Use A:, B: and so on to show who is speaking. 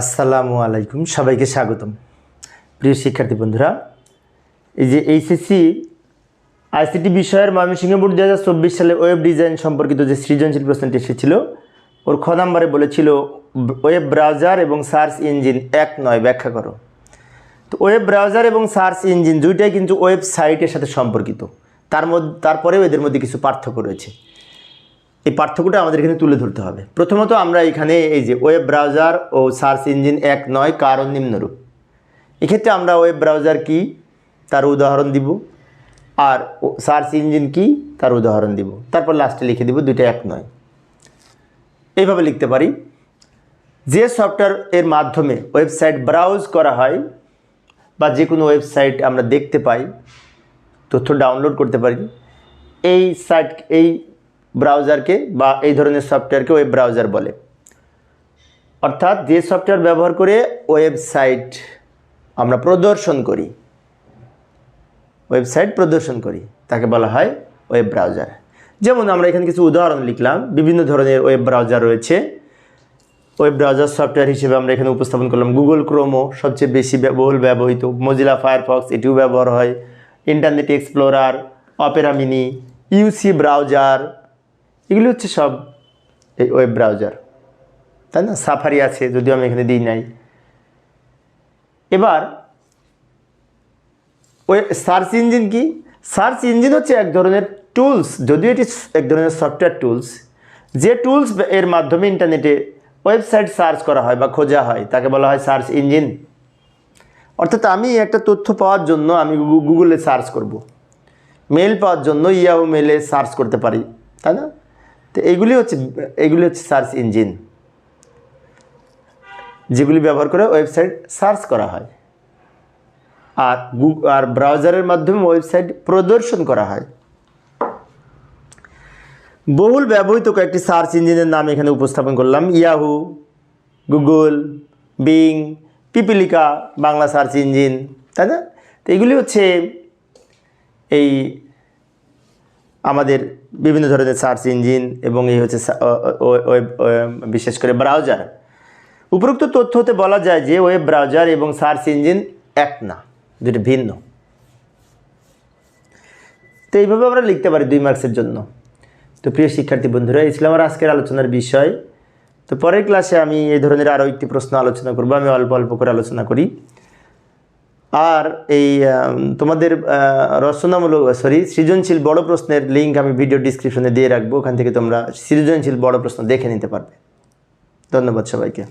A: আসসালামু আলাইকুম, সবাইকে স্বাগতম। প্রিয় শিক্ষার্থী বন্ধুরা, এই যে এইচএসসি আইসিটি বিষয়ের ময়মনসিংহ বোর্ড দু হাজার চব্বিশ সালে ওয়েব ডিজাইন সম্পর্কিত যে সৃজনশীল প্রশ্নটি এসেছিল, ওর খ নম্বরে বলেছিল, ওয়েব ব্রাউজার এবং সার্চ ইঞ্জিন এক নয়, ব্যাখ্যা করো। তো ওয়েব ব্রাউজার এবং সার্চ ইঞ্জিন দুইটাই কিন্তু ওয়েবসাইটের সাথে সম্পর্কিত। তার মধ্যে, তারপরেও এদের মধ্যে কিছু পার্থক্য রয়েছে। এই পার্থক্যটা আমাদের এখানে তুলে ধরতে হবে। প্রথমত আমরা এখানে এই যে ওয়েব ব্রাউজার ও সার্চ ইঞ্জিন এক নয়, কারণ নিম্নরূপ। এক্ষেত্রে আমরা ওয়েব ব্রাউজার কি, তার উদাহরণ দিব, আর সার্চ ইঞ্জিন কি, তার উদাহরণ দিব। তারপর লাস্টে লিখে দিব দুইটা এক নয়। এইভাবে লিখতে পারি। যে সফটওয়্যার এর মাধ্যমে ওয়েবসাইট ব্রাউজ করা হয়, বা যে কোনো ওয়েবসাইট আমরা দেখতে পাই, তথ্য ডাউনলোড করতে পারি, এই সাইট এই ব্রাউজারকে বা এই ধরনের সফটওয়্যারকে ওয়েব ব্রাউজার বলে। অর্থাৎ যে সফটওয়্যার ব্যবহার করে ওয়েবসাইট আমরা প্রদর্শন করি, ওয়েবসাইট প্রদর্শন করি, তাকে বলা হয় ওয়েব ব্রাউজার। যেমন আমরা এখানে কিছু উদাহরণ লিখলাম, বিভিন্ন ধরনের ওয়েব ব্রাউজার রয়েছে। ওয়েব ব্রাউজার সফটওয়্যার হিসেবে আমরা এখানে উপস্থাপন করলাম গুগল ক্রোমো, সবচেয়ে বেশি বহুল ব্যবহৃত, মজিলা ফায়ারফক্স, এটিও ব্যবহার হয়, Internet Explorer, Opera Mini, UC browser এগুলি হচ্ছে সব এই ওয়েব ব্রাউজার তাই না? সাফারি আছে, যদিও আমি এখানে দিই নাই। এবার, ওই সার্চ ইঞ্জিন কি? সার্চ ইঞ্জিন হচ্ছে এক ধরনের টুলস যদিও এটি এক ধরনের সফটওয়্যার টুলস যে টুলস এর মাধ্যমে ইন্টারনেটে ওয়েবসাইট সার্চ করা হয় বা খোঁজা হয়, তাকে বলা হয় সার্চ ইঞ্জিন অর্থাৎ আমি একটা তথ্য পাওয়ার জন্য আমি গুগলে সার্চ করব। মেল পাওয়ার জন্য ইয়াহু মেলে সার্চ করতে পারি, তাই না? তো এইগুলি হচ্ছে, এগুলি হচ্ছে সার্চ ইঞ্জিন। যেগুলি ব্যবহার করে ওয়েবসাইট সার্চ করা হয়। আর আর ব্রাউজারের মাধ্যমে ওয়েবসাইট প্রদর্শন করা হয়। বহুল ব্যবহৃত কয়েকটি সার্চ ইঞ্জিনের নাম এখানে উপস্থাপন করলাম। ইয়াহু, গুগল, বিং, পিপিলিকা, বাংলা সার্চ ইঞ্জিন, তাই না? তো এগুলি হচ্ছে এই আমাদের বিভিন্ন ধরনের সার্চ ইঞ্জিন এবং এই হচ্ছে বিশেষ করে ব্রাউজার। উপরোক্ত তথ্য হতে বলা যায় যে ওয়েব ব্রাউজার এবং সার্চ ইঞ্জিন এক না দুটি ভিন্ন। তো এইভাবে আমরা লিখতে পারি দুই মার্কসের জন্য। তো প্রিয় শিক্ষার্থী বন্ধুরা, এই ছিল আমার আজকের আলোচনার বিষয়। তো পরের ক্লাসে আমি এই ধরনের আরও একটি প্রশ্ন আলোচনা করব। আমি অল্প অল্প করে আলোচনা করি। আর এই তোমাদের রচনামূলক সরি সৃজনশীল বড় প্রশ্নের লিঙ্ক আমি ভিডিও ডিসক্রিপশনে দিয়ে রাখব। ওখান থেকে তোমরা সৃজনশীল বড় প্রশ্ন দেখে নিতে পারবে। ধন্যবাদ সবাইকে।